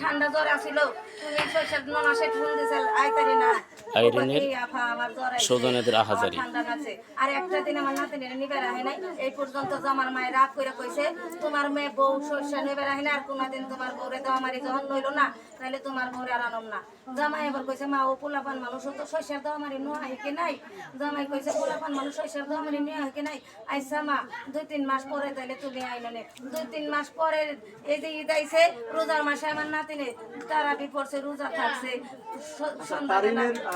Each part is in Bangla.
ঠান্ডা জ্বর আসিল তুমি শৈশব ননাসে ফোন দিছিল আইতারি না। আইরিনের। সৌজন্যদের আহাজারি। আর একটা দিন আমার নাতিনের নিবে রাহে নাই। এই পর্যন্ত যে আমার মায়ের রাগ করে কইছে তোমার মেয়ে বউ শস্য নিবে রাহে না আর কোনদিন তোমার বউরে তো আমারই যখন নইল না তাহলে তোমার বউরে আর আনম না। জামাই এবার কইছে মা ও পোলাপান মানুষ তো শস্যের দাও আমারই নোয়া হেকে নাই? জামাই কইছে পোলাপান মানুষ শস্যের দাও আমারই নোয়া হেকে নাই? আইসা মা দুই তিন মাস পরে তাহলে তুমি আইনো নে। দুই তিন মাস পরে এই যে ঈদ আইছে রোজার মাসে আমার নাতিনে তারা পড়ছে রোজা থাকছে। স-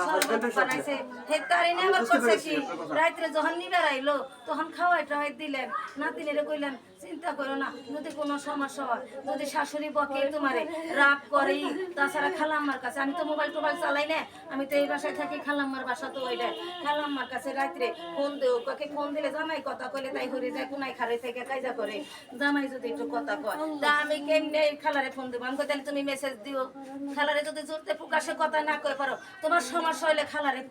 বানাইছে। হে তারিনে আবার করছে কি? রাত্রে যখন নিবার আইলো তখন খাওয়াই টাওয়াই দিলেন। নাতিনেরে কইলেন চিন্তা করো না। যদি কোনো সমস্যা হয়, যদি শাশুড়ি বকে তোমারে রাগ করে, তাছাড়া খালাম্মার কাছে, আমি তো মোবাইল টোবাইল চালাই না, আমি তো এই বাসায় থাকি, খালাম্মার বাসা তো ওইটাই। খালাম্মার কাছে রাত্রে ফোন দেও, কাকে ফোন দিলে জামাই কথা কইলে তাই হরে যায় কোনাই খারে থেকে, কায়দা করে। জামাই যদি একটু কথা কয়, তা আমি কেমনে খালারে ফোন দেবো? আমি তাহলে তুমি মেসেজ দিও। খালারে যদি জোরতে প্রকাশে কথা না কই পারো, তোমার সমস্যা হইলে খালারে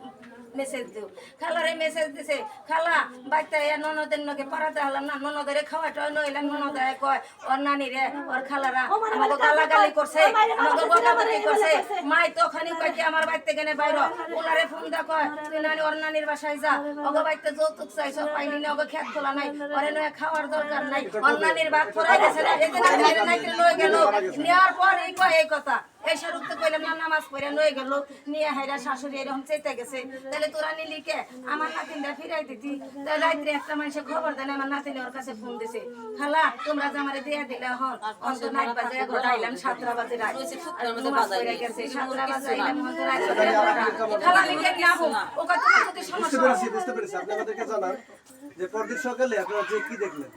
মেসেজ দিও। খালারে মেসেজ দিছে খালা বাইতে ননদের নগে পারাতে হলাম না ননদের খাওয়াটা নইলাম ননদ কয় ওর নানি রে ওর খালারা আমাকে গালাগালি করছে আমাকে বকাবকি করছে। মাই তো ওখানে কয় কি আমার বাইতে গেনে বাইর? ওনারে ফোন দা কয় তুই নানি ওর নানির বাসায় যা ওগো বাইতে যৌতুক চাইছ পাইনি না ওগো খেত খোলা নাই ওরে নয় খাওয়ার দরকার নাই ওর নানির ভাত পড়াই গেছে না নানির নাইকে লয়ে গেল নেওয়ার পর এই কয় এই কথা। এই শাহরুখ তো কইলাম না নামাজ পড়ে নয়ে গেল নিয়ে হাইরা শাশুড়ি এরকম চেতে গেছে। তাহলে তোরা নিলি কে? আমার নাতিনটা ফিরাই দিতি। তাহলে রাত্রে একটা মানুষে খবর দেন আমার নাতিন ওর কাছে ফোন দিছে। খালা তোমরা যে আমারে দিয়ে দিলে হন। অন্ত নাইট বাজে এগারোটা আইলাম সাতটা বাজে রাত। নামাজ পড়ে গেছে সাতটা বাজে আইলাম অন্ত রাত খালা আমি কে যাব ও কথা যদি বুঝতে পেরেছি বুঝতে পেরেছি। আপনি আমাদেরকে জানান যে পরদিন সকালে আপনারা যে কি দেখলেন?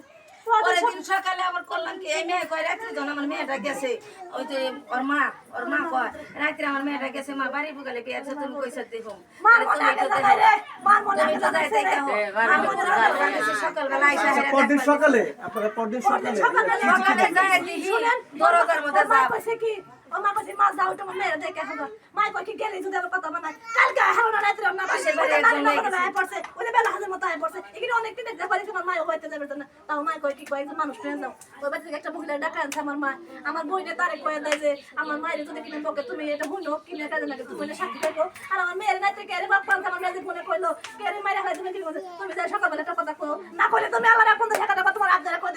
পরের দিন সকালে আবার করলাম কি এই মেয়ে কয় রাত্রে যখন আমার মেয়েটা গেছে ওই যে ওর মা ওর মা কয় রাত্রে আমার মেয়েটা গেছে মা বাড়ি বুকালে বিয়ে তুমি কইছো দেখো দরকার আচ্ছা পরদিন সকালে আপনারা পরদিন সকালে সকালে যায় দিহি দরজার মধ্যে মা কি ও মা কইছে মাছ দাও তোমার মেয়েরা দেখে এখন মাই কই কি গেলি যদি আবার কথা বানাই কালকে হাও না রাত্রে না পাশের বাড়ি একজন আয় পড়ছে ওদের বেলা হাজার মতো আয় পড়ছে। এখানে অনেক দিন দেখতে পারি তোমার মায় হইতে যাবে না। তাও মাই কই কি কয় যে মানুষ ট্রেন দাও ওই বাড়ি একটা মহিলা ডাকা আনছে আমার মা আমার বইনে তারে কয়ে দেয় যে আমার মায়ের যদি কিনে বকে তুমি এটা হুনো কিনে কাজে লাগে তুমি এটা সাক্ষী থাকো। আর আমার মেয়ের নাইতে কে বাপ পান্তা আমার মেয়ে ফোনে কইলো কে রে মাইরা হয় তুমি কি তুমি যাই সকালবেলা একটা কথা কো না কইলে তুমি আমার এখন দেখা দেখো তোমার আবদারা কই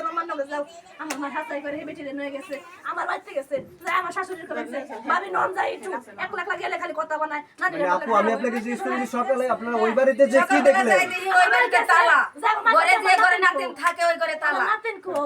আমার মা হাতাই করে হে বেটি নিয়ে গেছে। আমার বাড়িতে গেছে। যাই আমার শাশুড়ির করে গেছে। ভাবি নন যাই একটু। এক লাখ গেলে খালি কথা বানায় না দিলে আপু আমি আপনাকে জিজ্ঞেস করি সকালে আপনারা ওই বাড়িতে যে কি দেখলেন? ওই বাড়িতে তালা। ঘরে যে ঘরে নাতিন থাকে ওই ঘরে তালা নাতিন কো।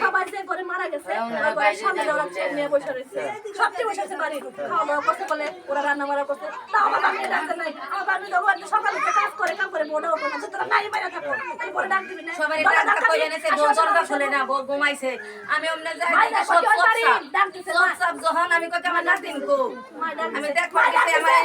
সবাই যে করে মারা গেছে ওই ঘরে সামনে ওরা ছেলে নিয়ে বসে রয়েছে সবচেয়ে বসে আছে বাড়ি খাওয়া দাওয়া করতে বলে ওরা রান্না বাড়া করতে তা আমার বাড়ি ডাকতে নাই আমার বাড়ি তো সকালে কাজ করে কাম করে বোর্ডে ওপর আছে তোরা নাই বাইরে থাকো তাই ডাক দিবি না সবাই ডাক্তার কই এনেছে আর বউ শ্বশুর দরজা খোলে না ঘুমাইছে আমি অমনে যাই দেখো সব সব বাড়ি সাপ। ডাক দিছে সব যখন আমি কই আমার নাতিন কো আমি। দেখো। আমার।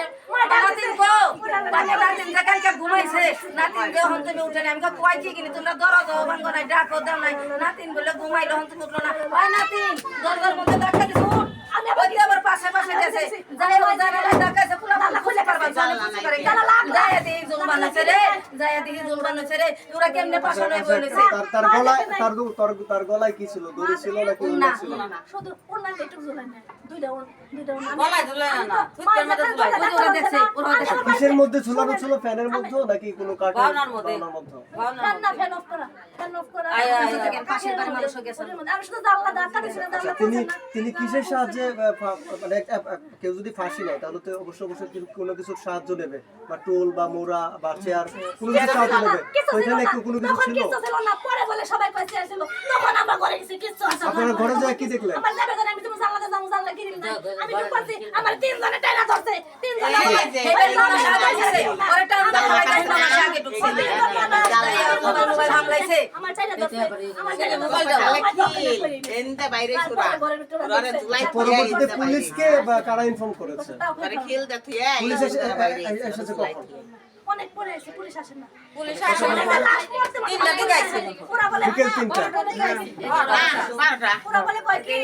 ডাক নাতিন যে কালকে ঘুমাইছে। নাতিন যখন তুমি উঠে আমি কই কি কিনি? তোমরা দাও ভাঙ্গো নাই, ডাকো, দাও নাই। নাতিন বলে ঘুমাইলো, হন তুমি উঠল না। ওই নাতিন, দরজার মধ্যে ধাক্কা দিছো। আমি আবার পাশে পাশে গেছে? যাই ও জানালায় ধাক্কাইছে তোরা বলেছে তার গলায় তার দু- তার তার গলায় কি ছিল দড়ি ছিল নাকি না। ছিল শুধু ওনার একটু ঝুলাই না দুইটা দুইটা গলায় ঝুলাই না, না। ফুটকার মধ্যে ঝুলাই। ওরা দেখছে, ওরা দেখছে। কিসের মধ্যে ঝুলানো ছিল ফ্যানের মধ্যে নাকি কোনো কাঠের বাউনার মধ্যে। বাউনার মধ্যে ফ্যান না ফ্যান তিনি তিনি কিসের সাহায্যে মানে কেউ যদি ফাঁসি নেয় তাহলে তো অবশ্যই অবশ্যই কোনো কিছুর সাহায্য নেবে বা টোল বা মোড়া বা চেয়ার কোনো কিছু সাহায্য নেবে ওইখানে কোনো কিছু ছিল। আপনারা ঘরে যায় কি দেখলেন আমার তিন জনে টাইনা ধরছে তিন জনে হামলাইছে। আমার মোবাইল দাও। এনতে বাইরে সুরা। জুলাই পরবর্তীতে পুলিশকে কারা ইনফর্ম করেছে। পুলিশ এসেছে কখন অনেক পরে এসে পুলিশ আসে না। পুলিশ তিনটা দিকে আইছে। পুরা বলে বিকেল তিনটা। পুরা বলে কয় কি?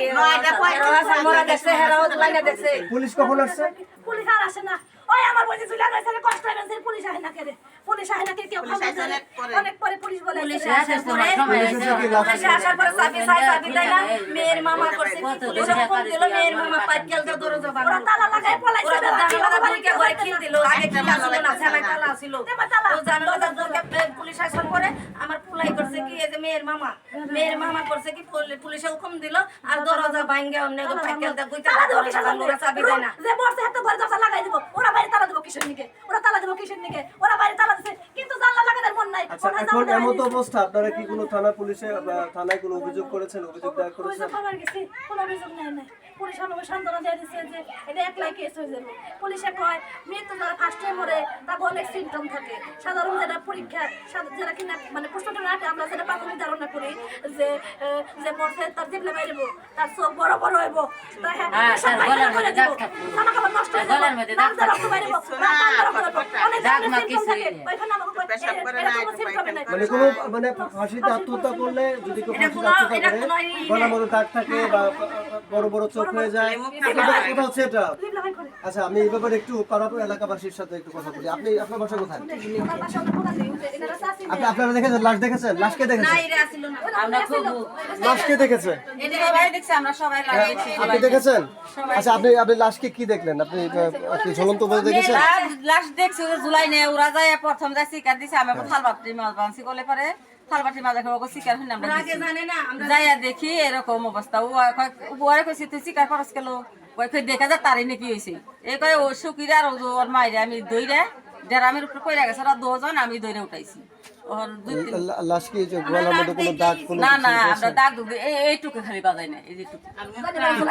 এরা হাসান মোরা দেখছে, হেরাও লাইনে দেখছে। পুলিশ কখন আসছে? পুলিশ আর আসে না। ওই আমার বলছে ঝুলানো হয়েছে কষ্ট হয়ে পুলিশ আহে না কেরে পুলিশ আহে না কেউ আসে দেয় না। অনেক পরে। পুলিশ বলে পুলিশ আসার পরে পুলিশ আসার পরে চাবি চাই চাবি দেয় না। মেয়ের মামা করছে পুলিশ? ফোন দিল মেয়ের মামা পাইকেল তো দরজা ওরা তালা লাগায় পলাইছে ওরা তো বেলা। জানালা ঢুকে ঘরে খিল দিল আগে খিল ছিল না ছেলে তালা ছিল। দেবা তালা। তো জানালা ঢুকে এ, পুলিশ আসার পরে আমার পুলাই করছে কি এই যে মেয়ের মামা। মেয়ের মামা করছে কি পুলিশে হুকুম দিল আর দরজা ভাঙ্গে অন্য পাইকেল দা গুইতা তালা দেবো দরজা কিসের ভাঙলো, ওরা চাবি দেয় না। যে মরছে হাতে ঘরে দরজা লাগাই দিব ওরা বাইরে তালা দেবো কিসের নিকে ওরা তালা দেবো কিসের নিকে ওরা বাইরে তালা দিছে কিন্তু জানলা লাগানোর মন নাই। আচ্ছা এখন এমন। অবস্থা। আপনারা কি কোনো থানা পুলিশে থানায় কোনো অভিযোগ করেছেন? অভিযোগ দায়ের করেছেন? কোনো অভিযোগ নেই নাই। পুলিশ আমাকে সান্ত্বনা দিয়ে দিচ্ছে যে এটা একলাই কেস হয়ে যাবে। পুলিশে কয় মৃত্যু যারা ফার্স্ট টাইম মরে তার অনেক সিমটম থাকে। সাধারণ যেটা পরীক্ষা যেটা কিনা মানে প্রশ্নটা রাখে আমরা যেটা প্রাথমিক ধারণা করি যে যে মরছে তার জিবলে বাইরেব তার চোখ বড় বড় হইব হ্যাঁ, হ্যাঁ, হয়ে। মানে কোনো মানে ফাঁসিতে আত্মহত্যা করলে যদি কেউ ফাঁসিতে আত্মহত্যা করে কোনো ই গলা নেই। মতো দাগ থাকে বা বড় বড় চোখ হয়ে যায় এটা কোথা হচ্ছে এটা? লিবলা ভাই করে। আচ্ছা আমি এই ব্যাপারে একটু পাড়া এলাকাবাসীর সাথে একটু কথা বলি। আপনি আপনার বাসা কোথায়? আপনি আপনারা দেখেছেন? লাশ দেখেছেন? লাশকে না দেখেছেন খুব লাশকে দেখেছে? লাগিয়েছি আপনি দেখেছেন? আচ্ছা আপনি আপনি লাশকে কি দেখলেন? আপনি আপনি ঝুলন্ত বলে দেখেছেন? লাশ দেখছি জুলাই নে ওরা যায় প্রথম যায় শিকার দিছে আমি আবার থাল মাছ বানছি গলে পরে থাল বাটি মাছ দেখে শিকার আমরা যাইয়া দেখি এরকম অবস্থা। ও কয় ওরে কইছি তুই শিকার করস গেল দেখা যায় তারই নাকি হইছে। এই কয় ও সুকিরা আর ওর মাইরে আমি দইরা ডেরামের উপরে কইরা গেছে ওরা দুজন আমি দইরা উঠাইছি। ওর দুই তিন লা- লাশ কি যে গলার মধ্যে কোনো দাগ কোনো না না আমরা দাগ এই এইটুকু খালি বাজাই না এই যেটুকু।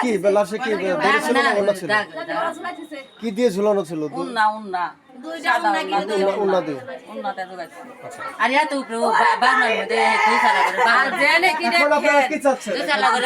কি লাশে কি দড়ি ছিল না ওলা ছিল? দাগ ওরা ঝুলাইতেছে। কি দিয়ে ঝুলানো ছিল? উন্না উন্না। দুইটা উন্না কিনে উন্না উন্না দিয়ে। উন্নাতে জোগাইছি আর এত উপরে বাগানের মধ্যে দুই চালা করে আর কি এখন